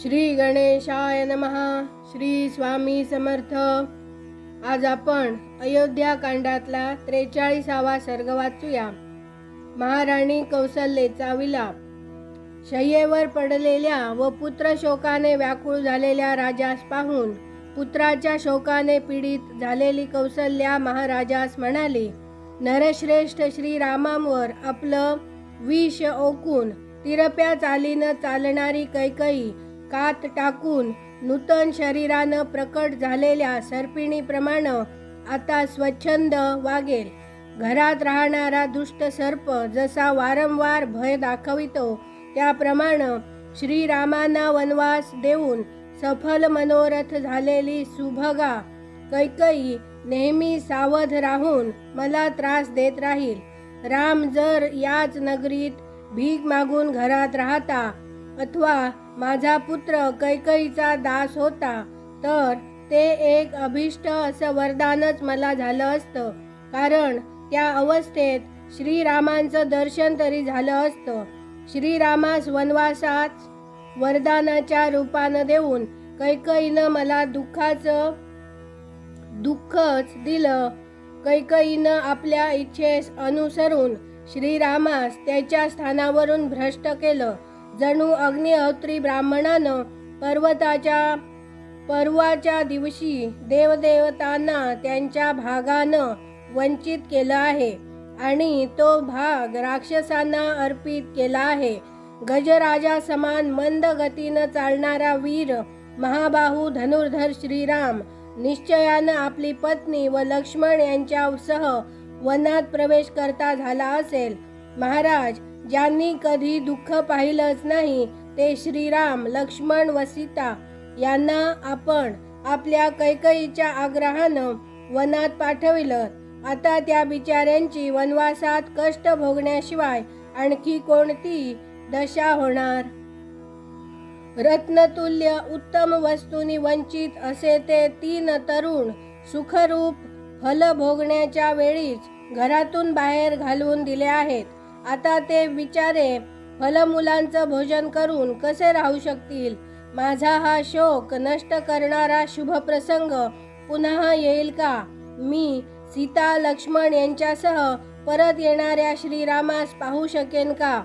श्री गणेशाय नमहा श्री स्वामी समर्थ. आज आपण अयोध्या कांडातला त्रेचाळीसावा सर्ग वाचूया. महाराणी कौसल्येचा विलाप. शय्येवर पडलेल्या व पुत्र शोकाने व्याकुळ झालेल्या राजास पाहून पुत्राच्या शोकाने पीडित झालेली कौसल्या महाराजास म्हणाली नरश्रेष्ठ श्रीरामांवर आपलं विष ओकून तिरप्या चालीनं चालणारी कैकई कात टाकून नूतन शरीरानं प्रकट झालेल्या सर्पिणीप्रमाणे आता स्वच्छंद वागेल. घरात राहणारा दुष्ट सर्प जसा वारंवार भय दाखवितो त्याप्रमाणे श्रीरामांना वनवास देऊन सफल मनोरथ झालेली सुभगा कैकई नेहमी सावध राहून मला त्रास देत राहील. राम जर याच नगरीत भीक मागून घरात राहता अथवा माझा पुत्र कैकईचा दास होता तर ते एक अभिष्ट असं वरदानच मला झालं असतं. कारण त्या अवस्थेत श्रीरामांचं दर्शन तरी झालं असतं. श्रीरामास वनवासात वरदानाच्या रूपानं देऊन कैकईनं मला दुःखाचं दुःखच दिलं. कैकईनं आपल्या इच्छेस अनुसरून श्रीरामास त्याच्या स्थानावरून भ्रष्ट केलं. जणू अग्निहोत्री ब्राह्मणानं पर्वताच्या पर्वाच्या दिवशी देवदेवतांना त्यांच्या भागानं वंचित केलं आहे आणि तो भाग राक्षसांना अर्पित केला आहे. गजराजा समान मंद गतीनं चालणारा वीर महाबाहू धनुर्धर श्रीराम निश्चयानं आपली पत्नी व लक्ष्मण यांच्यासह वनात प्रवेश करता झाला असेल. महाराज ज्यांनी कधी दुःख पाहिलंच नाही ते श्रीराम लक्ष्मण व सीता यांना आपण आपल्या कैकईच्या आग्रहानं वनात पाठविलं. आता त्या बिचाऱ्यांची वनवासात कष्ट भोगण्याशिवाय आणखी कोणती दशा होणार? रत्नतुल्य उत्तम वस्तूंनी वंचित असे ते तीन तरुण सुखरूप फल भोगण्याच्या वेळीच घरातून बाहेर घालवून दिले आहेत. आता ते बिचारे फलमुलांचं भोजन करून कसे राहू शकतील? माझा हा शोक नष्ट करणारा शुभ प्रसंग पुन्हा येईल का? मी सीता लक्ष्मण यांच्यासह परत येणाऱ्या श्रीरामास पाहू शकेन का?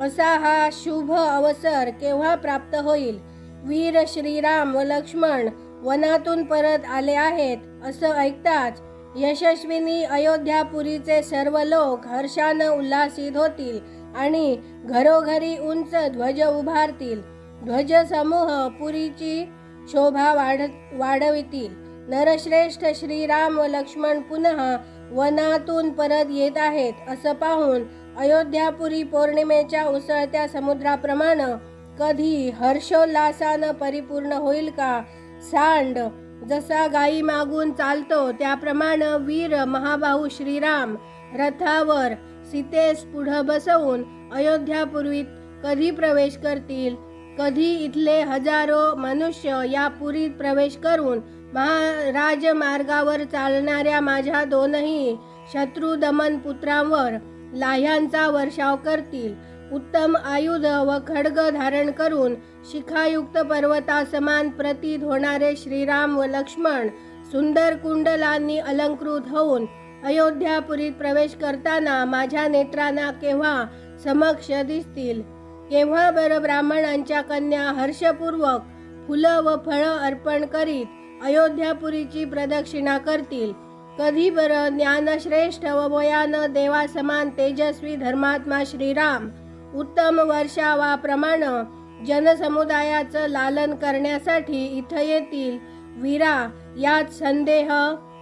असा हा शुभ अवसर केव्हा प्राप्त होईल? वीर श्रीराम व लक्ष्मण वनातून परत आले आहेत असं ऐकताच यशस्विनी अयोध्यापुरीचे सर्व लोक हर्षानं उल्हासित होतील आणि घरोघरी उंच ध्वज उभारतील. ध्वज समूह पुरीची शोभा वाढ वाढवितील. नरश्रेष्ठ श्रीराम व लक्ष्मण पुन्हा वनातून परत येत आहेत असं पाहून अयोध्यापुरी पौर्णिमेच्या उसळत्या समुद्राप्रमाणे कधी हर्षोल्लासानं परिपूर्ण होईल का? सांड जसा गायी मागून चालतो त्याप्रमाणे वीर महाबाहू श्रीराम रथावर सीतेस पुढं बसवून अयोध्यापूर्वीत कधी प्रवेश करतील? कधी इथले हजारो मनुष्य या पुरीत प्रवेश करून महाराजमार्गावर चालणाऱ्या माझ्या दोनही शत्रू दमन पुत्रांवर लाह्यांचा वर्षाव करतील? उत्तम आयुध व खड्ग धारण करून शिखायुक्त पर्वतासमान प्रतीत होणारे श्रीराम व लक्ष्मण सुंदर कुंडलांनी अलंकृत होऊन अयोध्यापुरीत प्रवेश करताना माझ्या नेत्रांना केव्हा समक्ष दिसतील? केव्हा बर ब्राह्मणांच्या कन्या हर्षपूर्वक फुलं व फळं अर्पण करीत अयोध्यापुरीची प्रदक्षिणा करतील? कधी बरं ज्ञानश्रेष्ठ व वयानं देवासमान तेजस्वी धर्मात्मा श्रीराम उत्तम वर्षावाप्रमाणे जनसमुदायाचं लालन करण्यासाठी इथं येतील. वीरा यात संदेह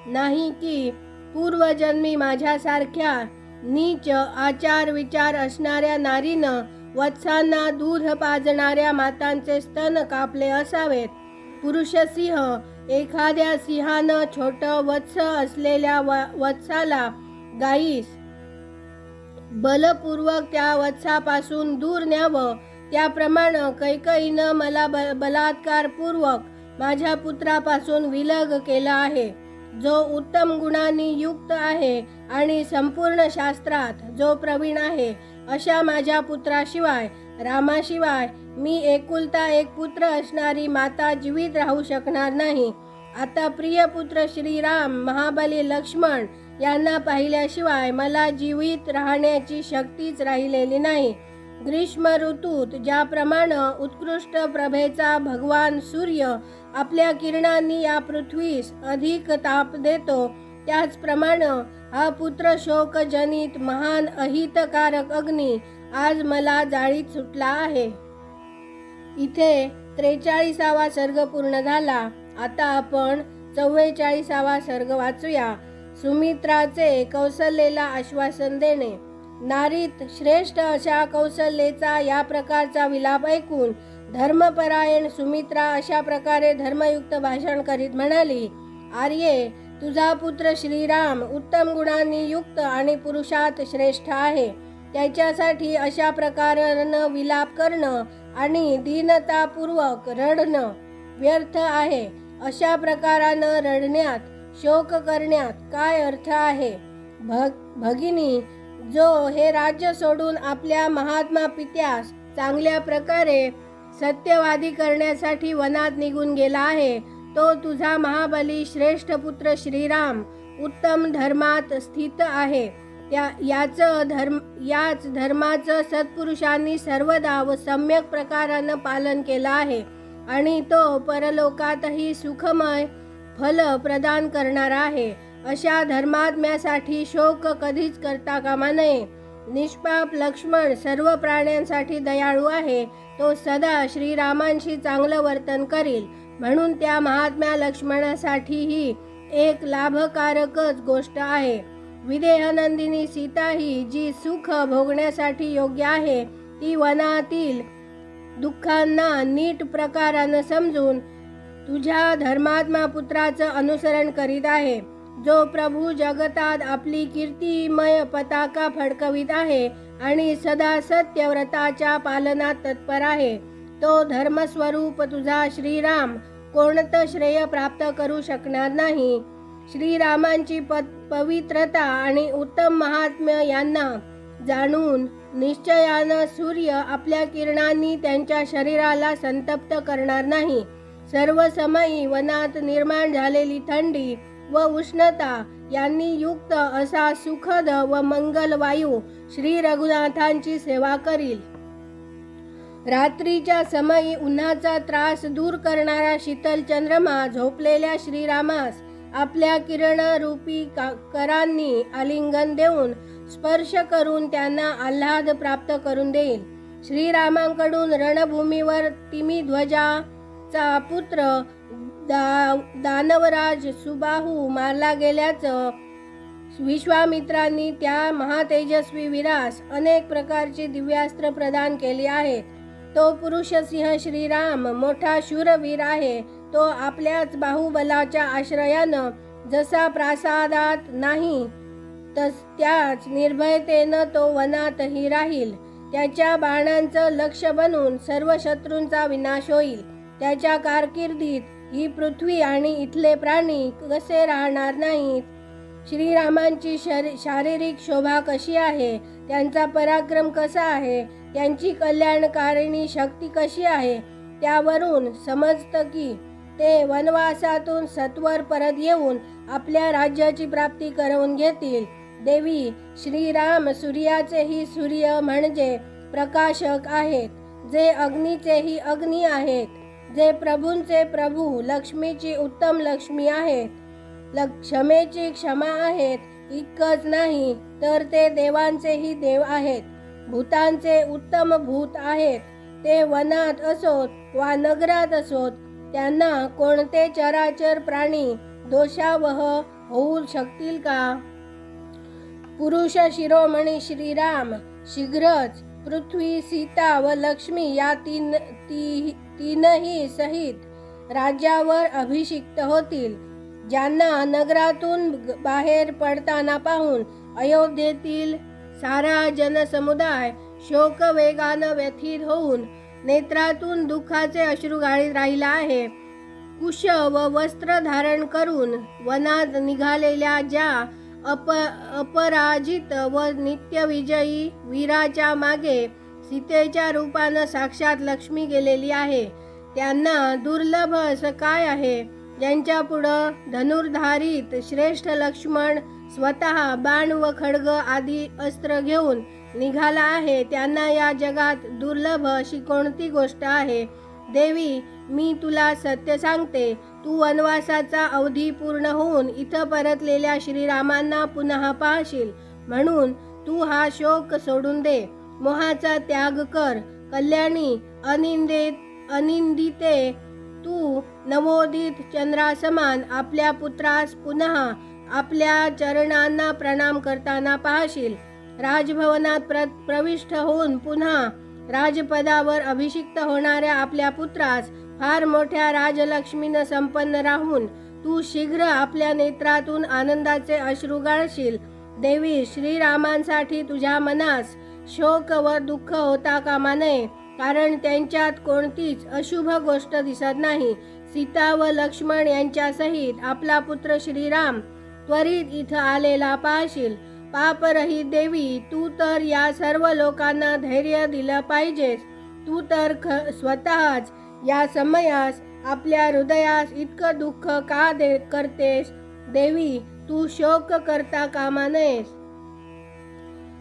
नाही की पूर्वजन्मी माझ्यासारख्या नीच आचार विचार असणाऱ्या नारीनं वत्सांना दूध पाजणाऱ्या मातांचे स्तन कापले असावेत. पुरुषसिंह एखाद्या सिंहानं छोटं वत्स असलेल्या व वत्साला गाईस बलपूर्वक त्या वत्सापासून दूर न्यावं. त्याप्रमाणे कैकईनं मला ब बलात्कारपूर्वक माझ्या पुत्रापासून विलग केला आहे. जो उत्तम गुणांनी युक्त आहे आणि संपूर्ण शास्त्रात जो प्रवीण आहे अशा माझ्या पुत्राशिवाय रामाशिवाय मी एकुलता एक पुत्र असणारी माता जीवित राहू शकणार नाही. आता प्रिय पुत्र श्रीराम महाबली लक्ष्मण यांना पाहिल्याशिवाय मला जीवित राहण्याची शक्तीच राहिलेली नाही. ग्रीष्म ऋतूत ज्याप्रमाणे उत्कृष्ट प्रभेचा भगवान सूर्य आपल्या किरणांनी या पृथ्वीस अधिक ताप देतो त्याचप्रमाणे हा पुत्र शोकजनित महान अहितकारक अग्नी आज मला जाळीत सुटला आहे. इथे त्रेचाळीसावा सर्ग पूर्ण झाला. आता आपण चव्वेचाळीसावा सर्ग वाचूया. सुमित्राचे कौशल्येला आश्वासन देणे. नारीत श्रेष्ठ अशा कौशल्येचा या प्रकारचा विलाप ऐकून धर्मपरायण सुमित्रा अशा प्रकारे धर्मयुक्त भाषण करीत म्हणाली आर्ये तुझा पुत्र श्रीराम उत्तम गुणांनी युक्त आणि पुरुषात श्रेष्ठ आहे. त्याच्यासाठी अशा प्रकारानं विलाप करणं आणि दीनतापूर्वक रडणं व्यर्थ आहे. अशा प्रकारानं रडण्यात शोक करण्यात काय अर्थ आहे? भग भगिनी जो हे राज्य सोडून आपल्या महात्मा पित्यास चांगल्या प्रकारे सत्यवादी करण्यासाठी वनात निघून गेला आहे तो तुझा महाबली श्रेष्ठ पुत्र श्रीराम उत्तम धर्मात स्थित आहे. त्या याचं धर्म याच धर्माचं सत्पुरुषांनी सर्वदा व सम्यक प्रकारानं पालन केलं आहे आणि तो परलोकातही सुखमय फल प्रदान करणार आहे. अशा धर्मात्म्यासाठी शोक कधीच करता कामा नये. निष्पाप लक्ष्मण सर्व प्राण्यांसाठी दयाळू आहे. तो सदा श्रीरामांशी चांगलं वर्तन करील. म्हणून त्या महात्म्या लक्ष्मणासाठीही एक लाभकारकच गोष्ट आहे. विदेहनंदिनी सीता ही जी सुख भोगण्यासाठी योग्य आहे ती वनातील दुःखांना नीट प्रकारानं समजून तुझ्या धर्मात्मा पुत्राचं अनुसरण करीत आहे. जो प्रभू जगतात आपली कीर्तिमय पताका फडकवित आहे आणि सदा सत्यव्रताच्या पालनात तत्पर आहे. तो धर्मस्वरूप तुझा श्रीराम कोणतं श्रेय प्राप्त करू शकणार नाही. श्रीरामांची प पवित्रता आणि उत्तम महात्म्य यांना जाणून निश्चयानं सूर्य आपल्या किरणांनी त्यांच्या शरीराला संतप्त करणार नाही. सर्व समयी वनात निर्माण झालेली थंडी व उष्णता यांनी युक्त असा सुखद व मंगल वायू श्री रघुनाथांची सेवा करील. रात्रीच्या समयी उन्हाचा त्रास दूर करणारा शीतल चंद्रमा झोपलेल्या श्रीरामास आपल्या किरणरूपी का करांनी आलिंगन देऊन स्पर्श करून त्यांना आल्हाद प्राप्त करून देईल. श्रीरामांकडून रणभूमीवर तिमी ध्वजा ध्वजाचा पुत्र दा दानवराज सुबाहू मारला गेल्याचं विश्वामित्रांनी त्या महातेजस्वी वीरास अनेक प्रकारची दिव्यास्त्र प्रदान केली आहेत तो पुरुषसिंह श्रीराम मोठा शूरवीर आहे. तो आपल्याच बाहुबलाच्या आश्रयानं जसा प्रासादात नाही तस त्याच निर्भयतेनं तो वनातही राहील. त्याच्या बाणांचं लक्ष बनून सर्व शत्रूंचा विनाश होईल. त्याच्या कारकिर्दीत ही पृथ्वी आणि इथले प्राणी कसे राहणार नाहीत? श्रीरामांची शरी शारीरिक शोभा कशी आहे? त्यांचा पराक्रम कसा आहे? त्यांची कल्याणकारिणी शक्ती कशी आहे? त्यावरून समजतं की ते वनवासातून सत्वर परत येऊन आपल्या राज्याची प्राप्ती करवून घेतील. देवी श्रीराम सूर्याचेही सूर्य म्हणजे प्रकाशक आहेत जे अग्नीचेही अग्नी आहेत. जे प्रभूंचे प्रभू लक्ष्मीची उत्तम लक्ष्मी आहेत. क्षमेची क्षमा आहेत इतकंच नाही तर ते देवांचेही देव आहेत. भूतांचे उत्तम भूत आहेत. ते वनात असोत वा नगरात असोत त्यांना कोणते चराचर प्राणी दोषावह होऊ शकतील का? पुरुष शिरोमणी श्रीराम शीघ्रच पृथ्वी सीता व लक्ष्मी या तीन ती तीनही सहित राज्यावर अभिषिक्त होतील. ज्यांना नगरातून बाहेर पडताना पाहून अयोध्येतील सारा जनसमुदाय शोक वेगानं व्यथित होऊन नेत्रातून दुःखाचे अश्रू गाळीत राहिला आहे. कुश व वस्त्र धारण करून वनात निघालेल्या ज्या अप अपराजित व नित्यविजयी वीराच्या मागे सीतेच्या रूपानं साक्षात लक्ष्मी गेलेली आहे. त्यांना दुर्लभ असं काय आहे? ज्यांच्या पुढं धनुर्धारित श्रेष्ठ लक्ष्मण स्वतः बाण व खडग आदी अस्त्र घेऊन निघाला आहे. त्यांना या जगात दुर्लभ अशी कोणती गोष्ट आहे? देवी मी तुला सत्य सांगते. तू वनवासाचा अवधी पूर्ण होऊन इथं परतलेल्या श्रीरामांना पुन्हा पाहशील. म्हणून तू हा शोक सोडून दे. मोहाचा त्याग कर. कल्याणी अनिंदे अनिंदिते तू नवोदित चंद्रासमान आपल्या पुत्रास पुन्हा आपल्या चरणांना प्रणाम करताना पाहशील. राजभवनात प्र प्रविष्ट होऊन पुन्हा राजपदावर अभिषिक्त होणाऱ्या आपल्या पुत्रास फार मोठ्या राजलक्ष्मीनं संपन्न राहून तू शीघ्र आपल्या नेत्रातून आनंदाचे अश्रू गाळशील. देवी श्रीरामांसाठी तुझ्या मनास शोक व दुःख होता कामा नये कारण त्यांच्यात कोणतीच अशुभ गोष्ट दिसत नाही. सीता व लक्ष्मण यांच्यासहित आपला पुत्र श्रीराम त्वरित इथं आलेला पाहशील. पापरहित देवी तू तर या सर्व लोकांना धैर्य दिलं पाहिजेस. तू तर ख स्वतःच या समयास आपल्या हृदयास इतकं दुःख का दे करतेस? देवी तू शोक करता कामा नयेस.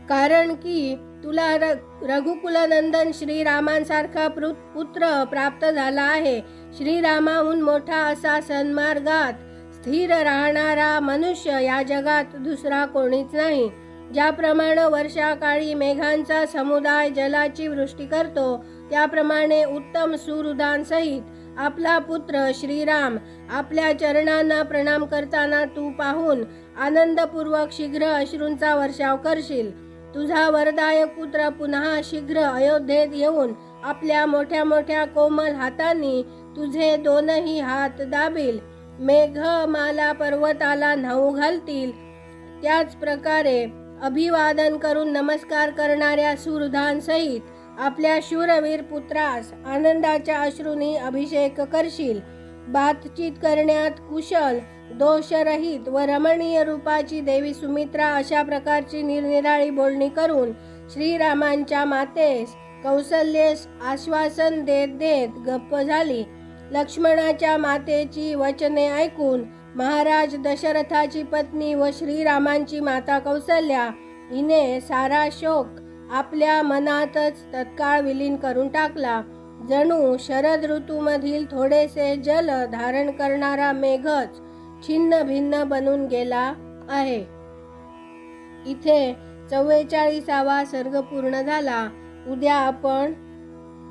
कारण की तुला र रघुकुलनंदन श्रीरामांसारखा पुत्र प्राप्त झाला आहे. श्रीरामाहून मोठा असा सन्मार्गात स्थिर राहणारा मनुष्य या जगात दुसरा कोणीच नाही. ज्याप्रमाणे वर्षाकाळी मेघांचा समुदाय जलाची वृष्टी करतो त्याप्रमाणे उत्तम सुहृदांसहित आपला पुत्र श्रीराम आपल्या चरणांना प्रणाम करताना तू पाहून आनंदपूर्वक शीघ्र अश्रूंचा वर्षाव करशील. तुझा वरदायक पुत्र पुन्हा शीघ्र अयोध्येत येऊन आपल्या मोठ्या मोठ्या कोमल हातांनी तुझे दोनही हात दाबील. मेघमाला पर्वताला न्हाऊ घालतील. त्याच प्रकारे अभिवादन करून नमस्कार करणाऱ्या सुहृदांसहित आपल्या शूरवीर पुत्रास आनंदाच्या अश्रूंनी अभिषेक करशील. बातचीत करण्यात कुशल दोषरहित व रमणीय रूपाची देवी सुमित्रा अशा प्रकारची निरनिराळी बोलणी करून श्रीरामांच्या मातेस कौसल्येस आश्वासन देत देत गप्प झाली. लक्ष्मणाच्या मातेची वचने ऐकून महाराज दशरथाची पत्नी व श्रीरामांची माता कौसल्या हिने सारा शोक आपल्या मनातच तत्काळ विलीन करून टाकला. जणू शरद ऋतूमधील थोडेसे जल धारण करणारा मेघच छिन्न भिन्न बनून गेला आहे. इथे चव्वेचाळीसावा सर्ग पूर्ण झाला. उद्या आपण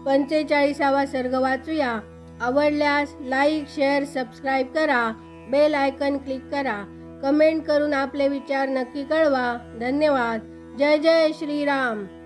पंचेचाळीसावा सर्ग वाचूया. आवडल्यास लाईक शेअर सबस्क्राईब करा. बेल आयकन क्लिक करा. कमेंट करून आपले विचार नक्की कळवा. धन्यवाद. जय जय श्रीराम.